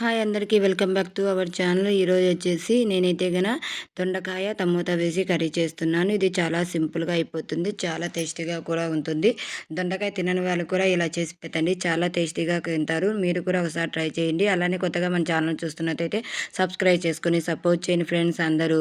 Hi అందరికీ welcome back to our channel. ఈరోజు వచ్చేసి నేనైతే గన దొండకాయ టమోటా వేసి కర్రీ చేస్తున్నాను. ఇది చాలా సింపుల్గా అయిపోతుంది చాలా టేస్టీగా కూడా ఉంటుంది. దొండకాయ తినని వాళ్ళు కూడా ఇలా చేసి పెట్టండి చాలా టేస్టీగా తింటారు. మీరు కూడా ఒకసారి ట్రై చేయండి. అలానే కొత్తగా మన ఛానల్ చూస్తున్నట్టయితే సబ్స్క్రైబ్ చేసుకుని సపోర్ట్ చేయండి ఫ్రెండ్స్ అందరూ.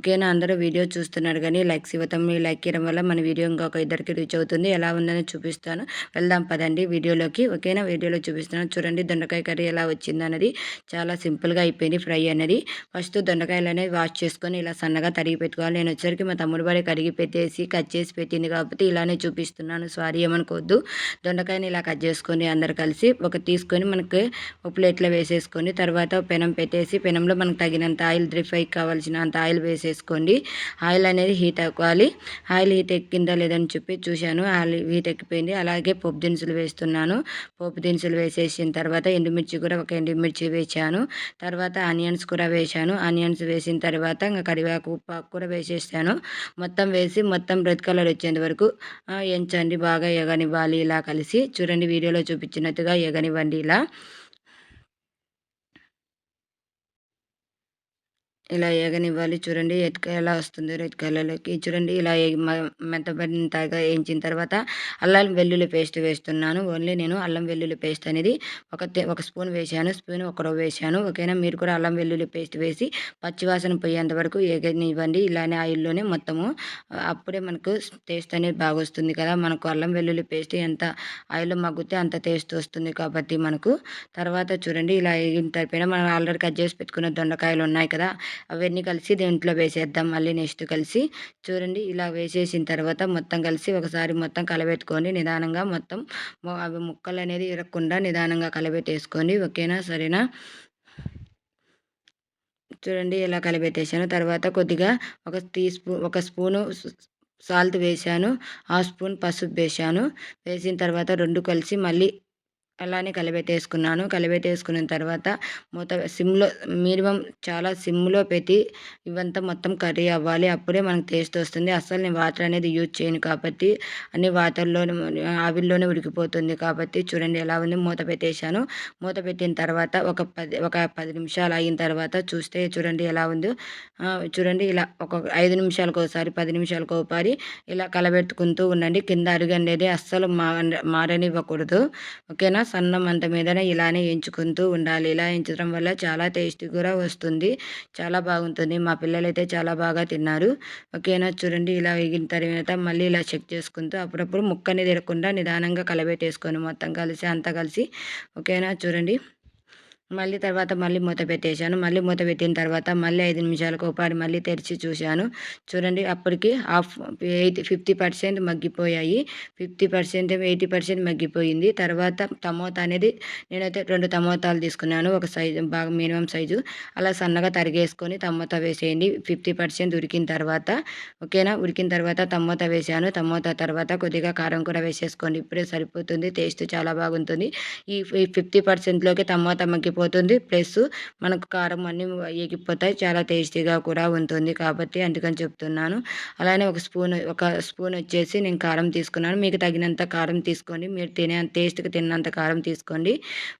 ఓకేనా? అందరూ వీడియో చూస్తున్నారు కానీ లైక్స్ ఇవ్వటం మీ లైక్ ఇవ్వడం వల్ల మన వీడియో ఇంకొక ఇద్దరికి రీచ్ అవుతుంది. ఎలా ఉందని చూపిస్తాను. వెళ్దాం పదండి వీడియోలోకి. ఓకేనా? వీడియోలో చూపిస్తాను చూడండి దొండకాయ కర్రీ ఎలా వచ్చిందన్నది. చాలా సింపుల్గా అయిపోయింది ఫ్రై అనేది. ఫస్ట్ దొండకాయలు అనేది వాష్ చేసుకొని ఇలా సన్నగా తరిగి పెట్టుకోవాలి. నేను వచ్చరికి మా తమ్ముడు బాడీ కడిగి పెట్టేసి కట్ చేసి పెట్టింది కాబట్టి ఇలానే చూపిస్తున్నాను. సారీ ఏమనుకోవద్దు. దొండకాయని ఇలా కట్ చేసుకొని అందరు కలిసి ఒక తీసుకొని మనకి ఒక ప్లేట్లో వేసేసుకొని తర్వాత పెనం పెట్టేసి పెనంలో మనకు తగినంత ఆయిల్ డ్రీ ఫ్రై కావాల్సినంత ఆయిల్ వేసేసుకోండి. ఆయిల్ అనేది హీట్ అవ్వాలి. ఆయిల్ హీట్ ఎక్కిందా లేదని చెప్పి చూశాను. ఆయిల్ హీట్ ఎక్కిపోయింది. అలాగే పోపు దినుసులు వేస్తున్నాను. పోపు దినుసులు వేసేసిన తర్వాత ఎండుమిర్చి కూడా ఒక ఎండుమిర్చి వేసాను తర్వాత ఆనియన్స్ కూడా వేసాను ఆనియన్స్ వేసిన తర్వాత ఇంకా కరివేపాకు పాకు కూడా వేసేసాను మొత్తం వేసి మొత్తం రెడ్ కలర్ వచ్చేంత వరకు ఎంచండి బాగా ఎగనివ్వాలి ఇలా కలిసి. చూడండి వీడియోలో చూపించినట్టుగా ఎగనివ్వండి ఇలా. ఇలా ఏగనివ్వాలి. చూడండి ఎట్ ఎలా వస్తుంది రెడ్ కలర్లోకి చూడండి ఇలా మెత్తబడినగా వేయించిన తర్వాత అల్లం వెల్లుల్లి పేస్ట్ వేస్తున్నాను. ఓన్లీ నేను అల్లం వెల్లుల్లి పేస్ట్ అనేది ఒక ఒక స్పూన్ వేశాను. స్పూన్ ఒక వేశాను. ఓకేనా? మీరు కూడా అల్లం వెల్లుల్లి పేస్ట్ వేసి పచ్చివాసన పోయేంత వరకు ఏగనివ్వండి. ఇలానే ఆయిల్లోనే మొత్తము. అప్పుడే మనకు టేస్ట్ అనేది బాగా వస్తుంది కదా. మనకు అల్లం వెల్లుల్లి పేస్ట్ ఎంత ఆయిల్లో మగ్గితే అంత టేస్ట్ వస్తుంది కాబట్టి మనకు. తర్వాత చూడండి ఇలా వేగిన తరిపోయినా మనం ఆల్రెడీ కట్ చేసి పెట్టుకున్న దొండకాయలు ఉన్నాయి కదా. అవన్నీ కలిసి దేంట్లో వేసేద్దాం. మళ్ళీ నెక్స్ట్ కలిసి చూడండి ఇలా వేసేసిన తర్వాత మొత్తం కలిసి ఒకసారి మొత్తం కలబెట్టుకొని నిదానంగా మొత్తం అవి ముక్కలు అనేది ఇరగకుండా నిదానంగా కలబెట్టేసుకోండి ఓకేనా? సరేనా? చూడండి ఇలా కలిపెట్టేసాను తర్వాత కొద్దిగా ఒక టీ స్పూన్ ఒక స్పూను సాల్ట్ వేశాను. హాఫ్ స్పూన్ పసుపు వేసాను వేసిన తర్వాత రెండు కలిసి మళ్ళీ అలానే కలిపెట్టేసుకున్నాను. కలిపెట్టేసుకున్న తర్వాత మూత సిమ్లో మినిమం చాలా సిమ్లో పెట్టి ఇవంతా మొత్తం కర్రీ అవ్వాలి. అప్పుడే మనకు టేస్ట్ వస్తుంది. అస్సలు నేను వాటర్ అనేది యూజ్ చేయను కాబట్టి అన్ని వాటర్లోనే ఆవిల్లోనే ఉడికిపోతుంది కాబట్టి చూడండి ఎలా ఉంది. మూత పెట్టేశాను. మూత పెట్టిన తర్వాత ఒక పది ఒక పది నిమిషాలు అయిన తర్వాత చూస్తే చూడండి ఎలా ఉందో. చూడండి ఇలా ఒక ఐదు నిమిషాలకు ఒకసారి పది నిమిషాలకు ఒకసారి ఇలా కలబెట్టుకుంటూ ఉండండి. కింద అరుగనేది అస్సలు మా మారనివ్వకూడదు. ఓకేనా? సన్న మంట మీదనే ఇలానే ఎంచుకుంటూ ఉండాలి. ఇలా ఎంచడం వల్ల చాలా టేస్ట్ కూడా వస్తుంది. చాలా బాగుంటుంది. మా పిల్లలైతే చాలా బాగా తిన్నారు. ఓకేనా? చూడండి ఇలా వేగిన తర్వాత మళ్ళీ ఇలా చెక్ చేసుకుంటూ అప్పుడప్పుడు ముక్కని తిరగకుండా నిదానంగా కలబెట్టేసుకొని మొత్తం కలిసి అంతా కలిసి. ఓకేనా? చూడండి. మళ్ళీ తర్వాత మళ్ళీ మూత పెట్టేశాను. మళ్ళీ మూత పెట్టిన తర్వాత మళ్ళీ ఐదు నిమిషాలకు ఒకసారి మళ్ళీ తెరిచి చూశాను. చూడండి అప్పటికి హాఫ్ ఎయిటీ ఫిఫ్టీ పర్సెంట్ మగ్గిపోయాయి. ఫిఫ్టీ పర్సెంట్ ఎయిటీ పర్సెంట్ మగ్గిపోయింది. తర్వాత టమోటా అనేది నేనైతే రెండు టమోటాలు తీసుకున్నాను. ఒక సైజు బాగా మినిమం సైజు. అలా సన్నగా తరిగేసుకొని టమోటా వేసేయండి. ఫిఫ్టీ పర్సెంట్ ఉడికిన తర్వాత ఓకేనా? ఉడికిన తర్వాత టమోటా వేసాను టమోటా తర్వాత కొద్దిగా కారం కూడా వేసేసుకోండి. ఇప్పుడే సరిపోతుంది. టేస్ట్ చాలా బాగుంటుంది. ఈ ఫిఫ్టీ పర్సెంట్లోకి టమోటా మగ్గి పోతుంది ప్లస్ మనకు కారం అన్నీ ఎగిపోతాయి చాలా టేస్టీగా కూడా ఉంటుంది కాబట్టి అందుకని చెప్తున్నాను. అలానే ఒక స్పూన్ ఒక స్పూన్ వచ్చేసి నేను కారం తీసుకున్నాను. మీకు తగినంత కారం తీసుకోండి. మీరు తినే టేస్ట్కి తిన్నంత కారం తీసుకోండి.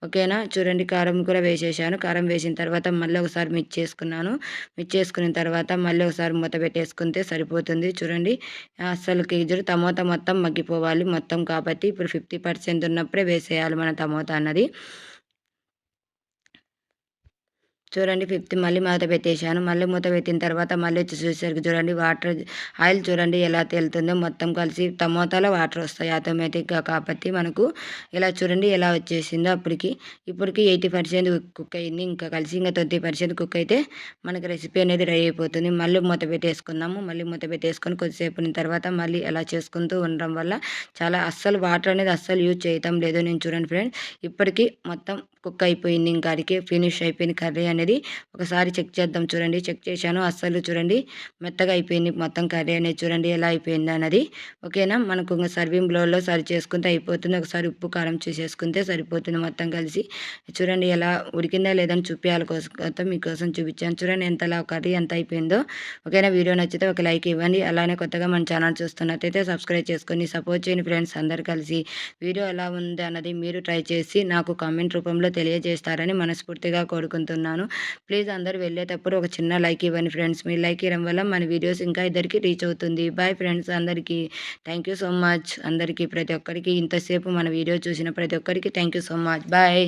ఓకేనా? చూడండి కారం కూడా వేసేసాను. కారం వేసిన తర్వాత మళ్ళీ ఒకసారి మిక్స్ చేసుకున్నాను. మిక్స్ చేసుకున్న తర్వాత మళ్ళీ ఒకసారి మూత పెట్టేసుకుంటే సరిపోతుంది. చూడండి అసలు కేజీ టమోటా మొత్తం మగ్గిపోవాలి మొత్తం కాబట్టి ఇప్పుడు ఫిఫ్టీ పర్సెంట్ ఉన్నప్పుడే వేసేయాలి మన టమోటా అన్నది. చూడండి ఫిఫ్త్ మళ్ళీ మూత పెట్టేశాను. మళ్ళీ మూత పెట్టిన తర్వాత మళ్ళీ వచ్చి చూసేసరికి చూడండి వాటర్ ఆయిల్ చూడండి ఎలా తేలుతుందో మొత్తం కలిసి టమోటాలో వాటర్ వస్తాయి ఆటోమేటిక్గా. కాబట్టి మనకు ఇలా చూడండి ఎలా వచ్చేసిందో అప్పటికి. ఇప్పటికి ఎయిటీ పర్సెంట్ కుక్ అయింది. ఇంకా కలిసి ఇంకా ట్వంటీ పర్సెంట్ కుక్ అయితే మనకి రెసిపీ అనేది రెడీ అయిపోతుంది. మళ్ళీ మూత పెట్టేసుకుందాము. మళ్ళీ మూత పెట్టేసుకొని కొద్దిసేపు తర్వాత మళ్ళీ ఎలా చేసుకుంటూ ఉండడం వల్ల చాలా అస్సలు వాటర్ అనేది అస్సలు యూజ్ చేయటం లేదు. నేను చూడండి ఫ్రెండ్స్ ఇప్పటికీ మొత్తం కుక్ అయిపోయింది. ఇంకాడికి ఫినిష్ అయిపోయింది కర్రీ అనేది ఒకసారి చెక్ చేద్దాం చూడండి. చెక్ చేశాను. అస్సలు చూడండి. మెత్తగా అయిపోయింది మొత్తం కర్రీ అనేది చూడండి ఎలా అయిపోయింది అన్నది. ఓకేనా? మనకు ఇంకా సర్వింగ్ బ్లౌలో సరి చేసుకుంటే అయిపోతుంది. ఒకసారి ఉప్పు కారం చూసేసుకుంటే సరిపోతుంది మొత్తం కలిసి. చూడండి ఎలా ఉడికిందా లేదని చూపించాలి కోసం మీకోసం చూపించాను. చూడండి ఎంతలా కర్రీ ఎంత అయిపోయిందో. ఓకేనా? వీడియో నచ్చితే ఒక లైక్ ఇవ్వండి. అలానే కొత్తగా మన ఛానల్ చూస్తున్నట్టయితే సబ్స్క్రైబ్ చేసుకొని సపోర్ట్ చేయని ఫ్రెండ్స్ అందరు కలిసి. వీడియో ఎలా ఉంది అన్నది మీరు ట్రై చేసి నాకు కామెంట్ రూపంలో తెలియజేస్తారని మనస్ఫూర్తిగా కోరుకుంటున్నాను. ప్లీజ్ అందరూ వెళ్ళేటప్పుడు ఒక చిన్న లైక్ ఇవ్వండి ఫ్రెండ్స్. మీరు లైక్ ఇవ్వడం వల్ల మన వీడియోస్ ఇంకా ఇద్దరికి రీచ్ అవుతుంది. బాయ్ ఫ్రెండ్స్ అందరికీ. థ్యాంక్ సో మచ్ అందరికీ ప్రతి ఒక్కరికి ఇంతసేపు మన వీడియో చూసిన ప్రతి ఒక్కరికి థ్యాంక్ సో మచ్ బాయ్